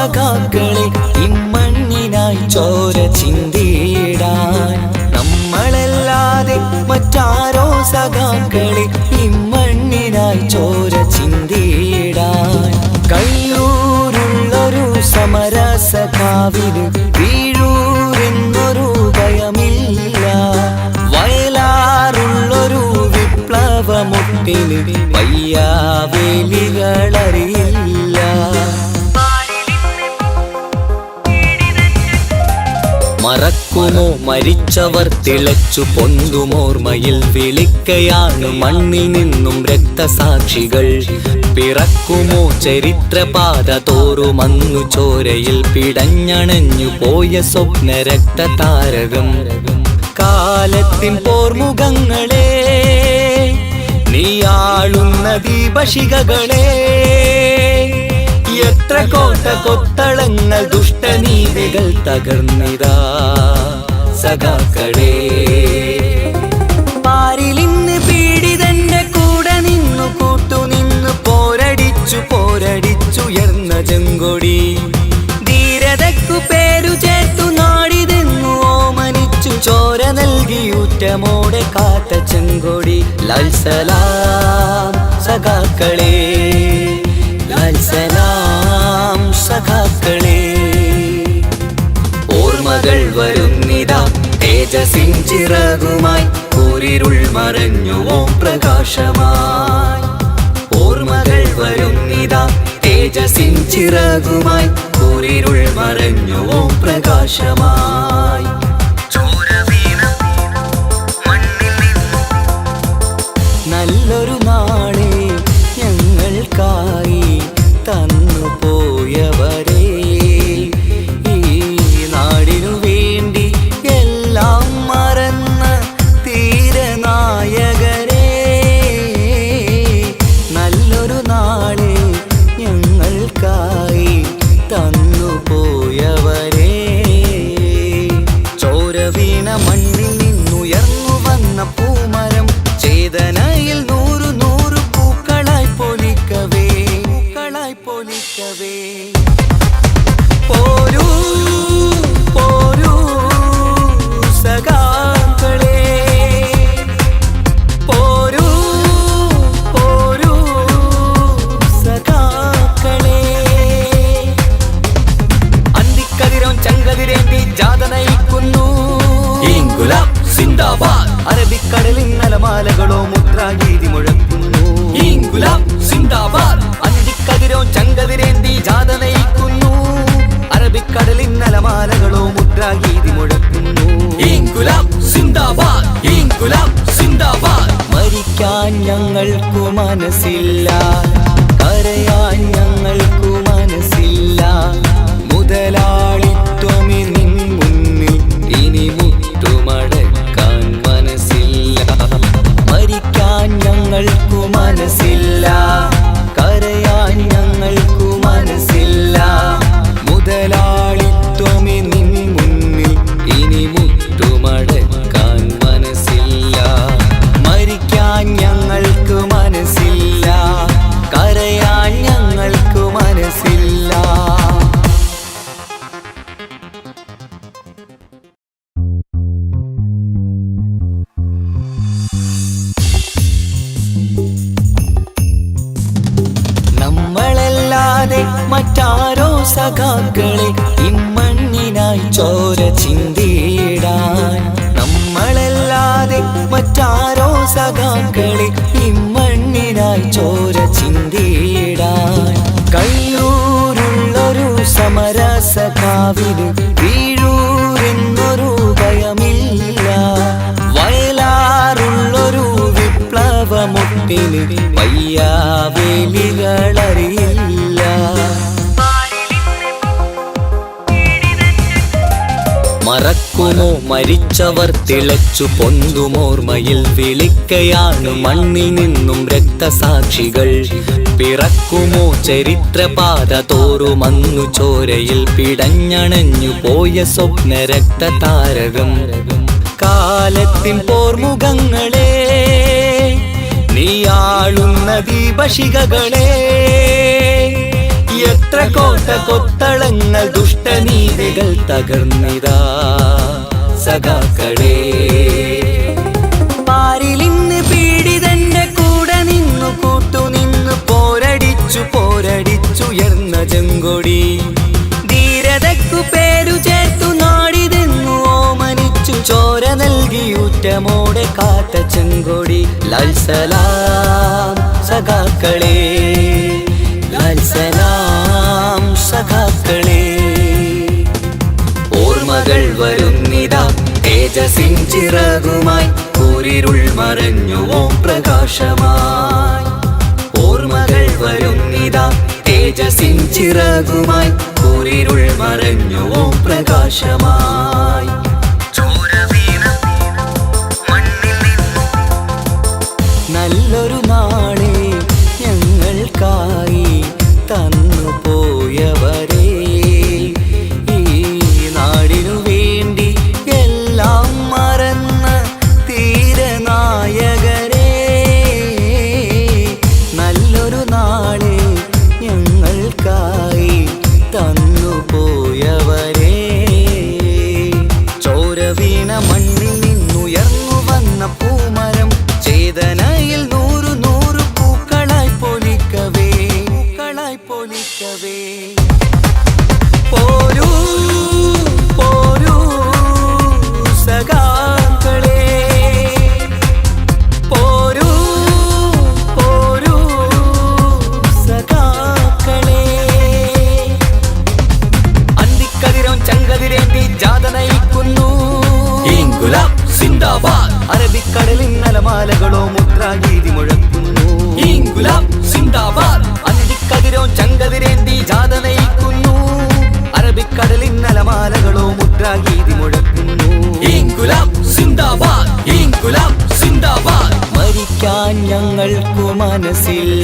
സഖാക്കളെ ഇമ്മണ്ണിനായി ചോര ചിന്തിയിടാൻ. നമ്മളല്ലാതെ മറ്റാരോ സഖാക്കളെ ഇമ്മണ്ണിനായി ചോര ചിന്തിയിടാൻ. കയ്യൂരുള്ളൊരു സമര സഖാവിന് വീഴൂരെന്നൊരു മരിച്ചവർ തിളച്ചു പൊന്തുമോർമയിൽ വിളിക്കയാണ് മണ്ണിൽ നിന്നും രക്തസാക്ഷികൾ. പിറക്കുമോ ചരിത്രപാത തോറുമന്നു ചോരയിൽ പിടഞ്ഞണഞ്ഞു പോയ സ്വപ്ന രക്തതാരകം കാലത്തിൻ പോർമുഖങ്ങളെ നീയാളുന്ന ദീപശികകളെ എത്ര കോട്ട കൊത്തളങ്ങൾ ദുഷ്ടനീതികൾ തകർന്നിതാ. സഖാക്കളെ. പാരിലിന്ന് പീഡിതന്റെ കൂടെ നിന്നു കൂട്ടുനിന്നു പോരടിച്ചു പോരടിച്ചുയർന്ന ചെങ്കൊടി. ധീരതക്കു പേരു ചേർത്തു നാടിതെന്നു ഓമനിച്ചു ചോര നൽകിയൂറ്റമോടെ കാത്ത ചെങ്കൊടി. ലാൽസലാം സഖാക്കളേ ലാൽസലാം സഖാക്കളെ. തേജസിൻ ചിറകുമായി കൂരിരുൾ മറഞ്ഞു ഓം പ്രകാശമായി. ഓർമ്മകൾ വരുന്നിതാ തേജസിൻ ചിറകുമായി കൂരിരുൾ മറഞ്ഞു ഓം പ്രകാശമായി. അലമാലകളോ മുദ്രാഗീതി മുഴക്കുന്നു. അന്തിക്കതിരോ ചങ്കതിരേന്തി ജാഥ നയിക്കുന്നു അറബിക്കടലിൻ നലമാലകളോ മുദ്രാഗീതി മുഴക്കുന്നു. മരിക്കാൻ ഞങ്ങൾക്കു മനസ്സില്ല. കരയാൻ ഞങ്ങൾക്കു മനസ്സില്ല. ഞങ്ങൾക്കു മനസ്സില്ല. സഖാക്കളെ ഇമ്മണ്ണിനായി ചോര ചിന്തിയിടാൻ. നമ്മളല്ലാതെ മറ്റാരോ സഖാക്കളെ ഇമ്മണ്ണിനായി ചോര ചിന്തിയിടാൻ. കയ്യൂരുള്ളൊരു സമര സഖാവിന് വീഴൂരെന്നൊരു ഭയമില്ല. വയലാറുള്ളൊരു വിപ്ലവമുട്ടിന് വയ്യാവേലികളറിയില്ല. മറക്കുമോ? മരിച്ചവർ തിളച്ചു പൊന്തുമോർമയിൽ വിളിക്കയാണ് മണ്ണിൽ നിന്നും രക്തസാക്ഷികൾ. പിറക്കുമോ? ചരിത്രപാത തോറുമന്നു ചോരയിൽ പിടഞ്ഞണഞ്ഞു പോയ സ്വപ്ന രക്തതാരകം. കാലത്തിൻ പോർമുഖങ്ങളെ നീയാളുന്ന ദീപശിഖകളെ എത്ര കോട്ട കൊത്തളങ്ങൾ ദുഷ്ടനീതികൾ തകർന്നിതാ സഖാക്കളേ. പാരിലിന്ന് പീഡിതന്റെ കൂടെ നിന്നു കൂട്ടുനിന്നു പോരടിച്ചു പോരടിച്ചുയർന്ന ചെങ്കൊടി. ധീരതക്കു പേരു ചേർത്തു നാടിതെന്നു ഓമനിച്ചു ചോര നൽകി ഊറ്റമോടെ കാത്ത ചെങ്കൊടി. ലാൽസലാം സഖാക്കളെ. തേജസിൻ ചിറകുമായി കൂരിരുൾ മറഞ്ഞു ഓം പ്രകാശമായി. ഓർമ്മകൾ വരുന്നിതാ തേജസിൻ ചിറകുമായി കൂരിരുൾ മറഞ്ഞു ഓം പ്രകാശമായി. Discovery. മരിക്കാൻ